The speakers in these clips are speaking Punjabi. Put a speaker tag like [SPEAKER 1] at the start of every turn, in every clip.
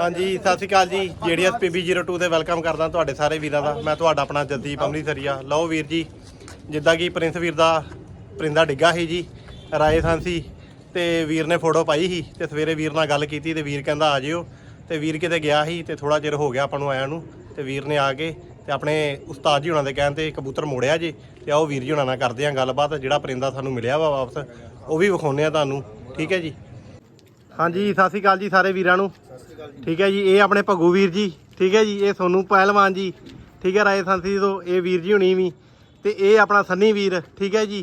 [SPEAKER 1] ਹਾਂਜੀ, ਸਤਿ ਸ਼੍ਰੀ ਅਕਾਲ ਜੀ। ਜੀਡੀਐਸ PB02 ਤੇ ਵੈਲਕਮ ਕਰਦਾ ਤੁਹਾਡੇ ਸਾਰੇ ਵੀਰਾਂ ਦਾ। ਮੈਂ ਤੁਹਾਡਾ ਆਪਣਾ ਜਦੀਪ ਅੰਮ੍ਰਿਤਸਰੀਆ। ਲਓ ਵੀਰ ਜੀ, ਜਿੱਦਾਂ ਕਿ ਪ੍ਰਿੰਸ ਵੀਰ ਦਾ ਪਰਿੰਦਾ ਡਿੱਗਾ ਸੀ ਜੀ ਰਾਜਸਥਾਨ ਸੀ, ਤੇ ਵੀਰ ਨੇ ਫੋਟੋ ਪਾਈ ਸੀ, ਤੇ ਸਵੇਰੇ ਵੀਰ ਨਾਲ ਗੱਲ ਕੀਤੀ ਤੇ ਵੀਰ ਕਹਿੰਦਾ, ਆ ਜਿਓ। ਤੇ ਵੀਰ ਕਿਤੇ ਗਿਆ ਸੀ ਤੇ ਥੋੜਾ ਚਿਰ ਹੋ ਗਿਆ ਆਪਾਂ ਨੂੰ ਆਇਆ ਨੂੰ, ਤੇ ਵੀਰ ਨੇ ਆ ਕੇ ਤੇ ਆਪਣੇ ਉਸਤਾਦ ਜੀ ਹੁਣਾਂ ਦੇ ਕਹਿਣ ਤੇ ਕਬੂਤਰ ਮੋੜਿਆ ਜੇ, ਤੇ ਆਓ ਵੀਰ ਜੀ ਹੁਣਾਂ ਨਾਲ ਕਰਦੇ ਆਂ ਗੱਲਬਾਤ, ਜਿਹੜਾ ਪਰਿੰਦਾ ਸਾਨੂੰ ਮਿਲਿਆ ਵਾ ਵਾਪਸ, ਉਹ ਵੀ ਵਿਖਾਉਂਦੇ ਆ ਤੁਹਾਨੂੰ। ਠੀਕ ਹੈ ਜੀ? ਹਾਂਜੀ ਸਤਿ ਸ਼੍ਰੀ ਅਕਾਲ ਜੀ ਸਾਰੇ ਵੀਰਾਂ ਨੂੰ। ਠੀਕ ਹੈ ਜੀ ਇਹ ਆਪਣੇ ਭੱਗੂ ਵੀਰ ਜੀ। ਠੀਕ ਹੈ ਜੀ ਇਹ ਸੋਨੂ ਪਹਿਲਵਾਨ ਜੀ। ਠੀਕ ਹੈ ਰਾਜਸਥਾਨ ਸੀ ਤੋਂ ਇਹ ਵੀਰ ਜੀ ਹੁਣੀ ਵੀ। ਤੇ ਇਹ ਆਪਣਾ ਸੰਨੀ ਵੀਰ ਠੀਕ ਹੈ ਜੀ।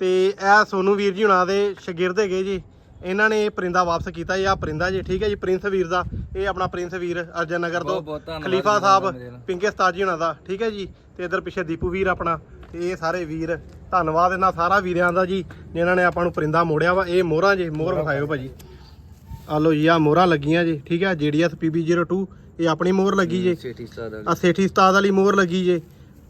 [SPEAKER 1] ਤੇ ਇਹ ਸੋਨੂ ਵੀਰ ਜੀ ਹੁਣਾਂ ਦੇ ਸ਼ਾਗਿਰਦ ਹੈਗੇ ਜੀ। ਇਹਨਾਂ ਨੇ ਇਹ ਪਰਿੰਦਾ ਵਾਪਸ ਕੀਤਾ ਜੀ ਆ ਪਰਿੰਦਾ ਜੀ। ਠੀਕ ਹੈ ਜੀ ਪ੍ਰਿੰਸ ਵੀਰ ਦਾ। ਇਹ ਆਪਣਾ ਪ੍ਰਿੰਸ ਵੀਰ ਅਰਜਨ ਨਗਰ ਤੋਂ। ਖਲੀਫਾ ਸਾਹਿਬ। ਪਿੰਕੇ ਉਸਤਾਦ ਜੀ ਹੁਣਾਂ ਦਾ। ਠੀਕ ਹੈ ਜੀ ਤੇ ਇਧਰ ਪਿੱਛੇ ਦੀਪੂ ਵੀਰ ਆਪਣਾ। ਤੇ ਇਹ ਸਾਰੇ ਵੀਰ ਧੰਨਵਾਦ ਇਹਨਾਂ ਸਾਰਾ ਵੀਰਾਂ ਦਾ ਜੀ ਜਿਨ੍ਹਾਂ ਨੇ ਆਪਾਂ ਨੂੰ ਪਰਿੰਦਾ ਮੋੜਿਆ ਵਾ। ਇਹ ਮੋਹਰਾਂ ਜੀ ਮੋਹਰ ਵਿਖਾਇਓ ਭਾਜੀ। ਆ ਲੋ ਜੀ ਆ ਮੋਹਰਾਂ ਲੱਗੀਆਂ ਜੀ ਠੀਕ ਹੈ ਜੀਡੀਐਸ PB02 ਇਹ ਆਪਣੀ ਮੋਹਰ ਲੱਗੀ ਜੀ। ਆ ਸੇਠੀ ਉਸਤਾਦ ਵਾਲੀ ਮੋਹਰ ਲੱਗੀ ਜੇ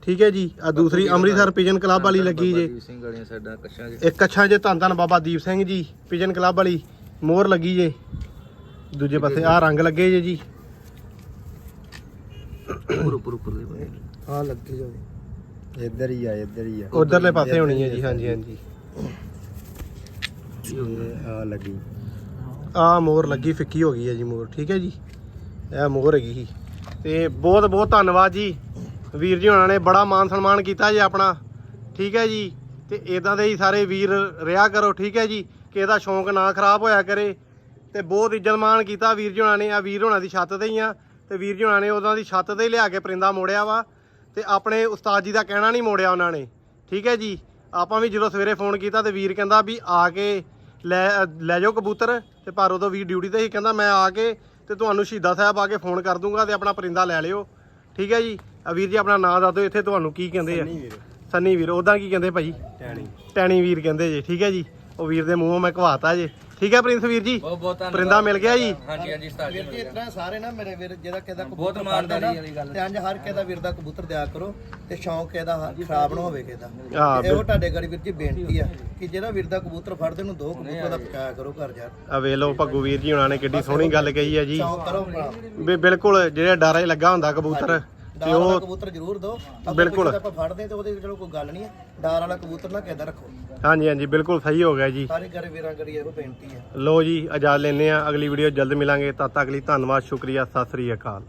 [SPEAKER 1] ਠੀਕ ਹੈ ਜੀ ਆ ਦੂਸਰੀ ਅੰਮ੍ਰਿਤਸਰ ਪਿਜਨ ਕਲੱਬ ਵਾਲੀ ਲੱਗੀ ਜੇ।
[SPEAKER 2] ਸਿੰਘ ਗਲੀਆਂ ਸਾਡਾ ਕੱਛਾਂ ਚ
[SPEAKER 1] ਇੱਕ ਕੱਛਾਂ 'ਚ ਧੰਨ ਧੰਨ ਬਾਬਾ ਦੀਪ ਸਿੰਘ ਜੀ ਪਿਜਨ ਕਲੱਬ ਵਾਲੀ ਮੋਹਰ ਲੱਗੀ ਜੇ। ਦੂਜੇ ਪਾਸੇ ਆ ਰੰਗ ਲੱਗੇ ਜੇ ਜੀ।
[SPEAKER 2] ਪੂਰ ਪੂਰ ਪੂਰ ਦੇ
[SPEAKER 3] ਆ ਲੱਗੀ ਜੋ ਇੱਧਰ ਹੀ ਆ ਇੱਧਰ ਹੀ ਆ।
[SPEAKER 1] ਉਧਰਲੇ ਪਾਸੇ ਹੋਣੀ ਹੈ ਜੀ ਹਾਂਜੀ ਹਾਂਜੀ।
[SPEAKER 3] ਆ ਲੱਗੀ।
[SPEAKER 1] ਆ ਮੋਰ ਲੱਗੀ ਫਿੱਕੀ ਹੋ ਗਈ ਹੈ ਜੀ ਮੋਰ, ਠੀਕ ਹੈ ਜੀ? ਇਹ ਮੋਰ ਹੈਗੀ ਸੀ। ਤੇ ਬਹੁਤ ਬਹੁਤ ਧੰਨਵਾਦ ਜੀ। ਵੀਰ ਜੀ ਉਹਨਾਂ ਨੇ ਬੜਾ ਮਾਨ ਸਨਮਾਨ ਕੀਤਾ ਜੀ ਆਪਣਾ, ਠੀਕ ਹੈ ਜੀ? ਤੇ ਇਦਾਂ ਦੇ ਹੀ ਸਾਰੇ ਵੀਰ ਰਿਹਾ ਕਰੋ, ਠੀਕ ਹੈ ਜੀ? ਕਿ ਇਹਦਾ ਸ਼ੌਂਕ ਨਾ ਖਰਾਬ ਹੋਇਆ ਕਰੇ। ਤੇ ਬਹੁਤ ਇੱਜ਼ਤ ਮਾਣ ਕੀਤਾ ਵੀਰ ਜੀ ਉਹਨਾਂ ਨੇ, ਆ ਵੀਰ ਹੋਣਾ ਦੀ ਛੱਤ ਤੇ ਹੀ ਆ। ਤੇ ਵੀਰ ਜੀ ਉਹਨਾਂ ਨੇ ਉਹਨਾਂ ਦੀ ਛੱਤ ਤੇ ਹੀ ਲਿਆ ਕੇ ਪਰਿੰਦਾ ਮੋੜਿਆ ਵਾ। ਤੇ ਆਪਣੇ ਉਸਤਾਦ ਜੀ ਦਾ ਕਹਿਣਾ ਨਹੀਂ ਮੋੜਿਆ ਉਹਨਾਂ ਨੇ, ਠੀਕ ਹੈ ਜੀ? ਆਪਾਂ ਵੀ ਜਦੋਂ ਸਵੇਰੇ ਫੋਨ ਕੀਤਾ ਤੇ ਵੀਰ ਕਹਿੰਦਾ ਵੀ ਆ ਕੇ ਲੈ ਲੈ ਜਾਓ ਕਬੂਤਰ। ਤੇ ਪਰ ਉਦੋਂ ਵੀਰ ਡਿਊਟੀ ਤੇ ਹੀ ਕਹਿੰਦਾ ਮੈਂ ਆ ਕੇ ਤੇ ਤੁਹਾਨੂੰ ਸ਼ਹੀਦਾ ਸਾਹਿਬ ਆ ਕੇ ਫੋਨ ਕਰ ਦੂੰਗਾ ਤੇ ਆਪਣਾ ਪਰਿੰਦਾ ਲੈ ਲਿਓ। ਠੀਕ ਹੈ ਜੀ? ਆ ਵੀਰ ਜੀ ਆਪਣਾ ਨਾਮ ਦੱਸ ਦਿਓ ਇੱਥੇ ਤੁਹਾਨੂੰ ਕੀ ਕਹਿੰਦੇ ਆ? ਸੰਨੀ ਵੀਰ। ਉਦਾਂ ਕੀ ਕਹਿੰਦੇ ਭਾਈ?
[SPEAKER 3] ਟੈਣੀ।
[SPEAKER 1] ਟੈਣੀ ਵੀਰ ਕਹਿੰਦੇ ਜੀ ਠੀਕ ਹੈ ਜੀ? ਉਹ ਵੀਰ ਦੇ ਮੂੰਹੋਂ ਮੈਂ ਘਵਾਤਾ ਜੀ। ਠੀਕ ਹੈ ਪ੍ਰਿੰਸ ਵੀਰ ਜੀ?
[SPEAKER 2] ਬਹੁਤ ਬਹੁਤ ਧੰਨਵਾਦ।
[SPEAKER 1] ਪਰਿੰਦਾ ਮਿਲ ਗਿਆ ਜੀ।
[SPEAKER 2] ਹਾਂਜੀ ਹਾਂਜੀ ਸਟਾਰ
[SPEAKER 3] ਵੀਰ ਜੀ ਇਤਨਾ ਸਾਰੇ ਨਾ ਮੇਰੇ ਵੀਰ ਜਿਹਦਾ ਕਿਦਾ
[SPEAKER 2] ਬਹੁਤ ਇਮਾਨਦਾਰੀ ਵਾਲੀ ਗੱਲ
[SPEAKER 3] ਤੇ ਅੰਜ ਹਰ ਕਿਦਾ ਵੀਰ ਦਾ ਕਬੂਤਰ ਦਿਆ ਕਰੋ ਤੇ ਸ਼ੌਂਕ ਇਹਦਾ ਹ- ਖਰਾਬ ਨਾ ਹੋਵੇ ਕਿਦਾ
[SPEAKER 1] ਹਾਂ,
[SPEAKER 3] ਇਹੋ ਤੁਹਾਡੇ ਗੜੀ ਵੀਰ ਜੀ ਬੇਨਤੀ ਆ ਕਿ ਜਿਹੜਾ ਵੀਰ ਦਾ ਕਬੂਤਰ ਫੜਦੇ ਨੂੰ ਦੋ ਕਬੂਤਰ ਦਾ ਪਕਾਇਆ ਕਰੋ ਘਰ ਜਾ
[SPEAKER 1] ਆ ਵੇਖ ਲਓ ਭੱਗੂ ਵੀਰ ਜੀ ਉਹਨਾਂ ਨੇ ਕਿੱਡੀ ਸੋਹਣੀ ਗੱਲ ਕਹੀ ਹੈ ਜੀ।
[SPEAKER 3] ਸ਼ੌਂਕ ਕਰੋ ਆਪਣਾ।
[SPEAKER 1] ਵੀ ਬਿਲਕੁਲ ਜਿਹੜੇ ਡਾਰੇ ਲੱਗਾ ਹੁੰਦਾ ਕਬੂਤਰ।
[SPEAKER 3] ਡਾਰ ਵਾਲਾ
[SPEAKER 1] ਉਹ
[SPEAKER 3] ਕਬੂਤਰ ਜ਼ਰੂਰ ਦਿਓ ਆਪਾਂ
[SPEAKER 1] ਬਿਲਕੁਲ।
[SPEAKER 3] ਆਪਾਂ ਫੜਦੇ ਤੇ ਉਹਦੇ ਚਲੋ ਕੋਈ ਗੱਲ ਨਹੀਂ ਹੈ। ਡਾਰ ਵਾਲਾ ਕਬੂਤਰ ਨਾ ਕਿਦਾ ਰੱਖੋ।
[SPEAKER 1] ਹਾਂਜੀ ਹਾਂਜੀ ਬਿਲਕੁਲ ਸਹੀ ਹੋ ਗਿਆ ਜੀ।
[SPEAKER 3] ਸਾਰੇ ਘਰੇ ਵੀਰਾਂ ਗੜੀ ਇਹੋ ਬੇਨਤੀ ਆ
[SPEAKER 1] ਲੋ ਜੀ ਇਜਾਜ਼ਤ ਲੈਂਦੇ ਆ ਅਗਲੀ ਵੀਡੀਓ ਜਲਦ ਮਿਲਾਂਗੇ। ਤਦ ਤੱਕ ਲਈ ਧੰਨਵਾਦ ਸ਼ੁਕਰੀਆ ਸਤਿ ਸ੍ਰੀ ਅਕਾਲ।